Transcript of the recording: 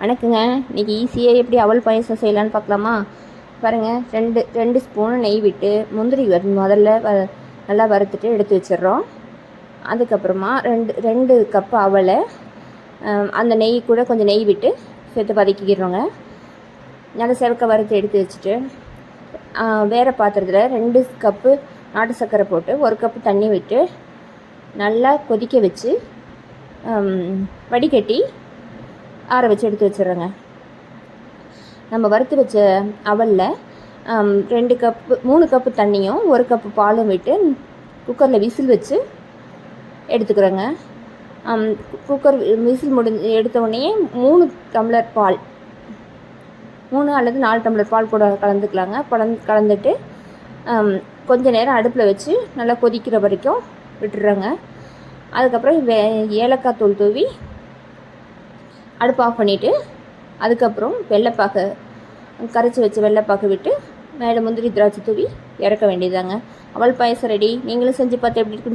வணக்கங்க. இன்றைக்கி ஈஸியாக எப்படி அவல் பாயசம் செய்யலான்னு பார்க்கலாமா? பாருங்கள் ரெண்டு ரெண்டு ஸ்பூனு நெய் விட்டு முந்திரி வறு முதல்ல வ நல்லா வறுத்துட்டு எடுத்து வச்சிடுறோம். அதுக்கப்புறமா ரெண்டு ரெண்டு கப்பு அவலை அந்த நெய் கூட கொஞ்சம் நெய் விட்டு சேர்த்து வதக்கிக்கிறோங்க. நல்லா செவக்க வறுத்து எடுத்து வச்சுட்டு வேறு பாத்திரத்தில் ரெண்டு கப்பு நாட்டு சர்க்கரை போட்டு ஒரு கப்பு தண்ணி விட்டு நல்லா கொதிக்க வச்சு வடிகட்டி ஆற வச்சு எடுத்து வச்சிடுறேங்க. நம்ம வறுத்து வச்ச அவலில் ரெண்டு கப்பு மூணு கப்பு தண்ணியும் ஒரு கப்பு பாலும் விட்டு குக்கரில் விசில் வச்சு எடுத்துக்கிறோங்க. குக்கர் விசில் முடிஞ்சு எடுத்த உடனே மூணு டம்ளர் பால் மூணு அல்லது நாலு டம்ளர் பால் கூட கலந்துக்கலாங்க. கலந்து கலந்துட்டு கொஞ்ச நேரம் அடுப்பில் வச்சு நல்லா கொதிக்கிற வரைக்கும் விட்டுடுறோங்க அதுக்கப்புறம் வே ஏலக்காய் தூள் தூவி அடுப்பு ஆஃப் பண்ணிவிட்டு அதுக்கப்புறம் வெள்ளைப்பாக்கு கரைச்சி வச்ச வெள்ளைப்பாக்கு விட்டு மேலே முந்திரி திராட்சை தூவி இறக்க வேண்டியதாங்க அவள் பாயசம் ரெடி நீங்களும் செஞ்சு பார்த்து எப்படி இருக்குன்னு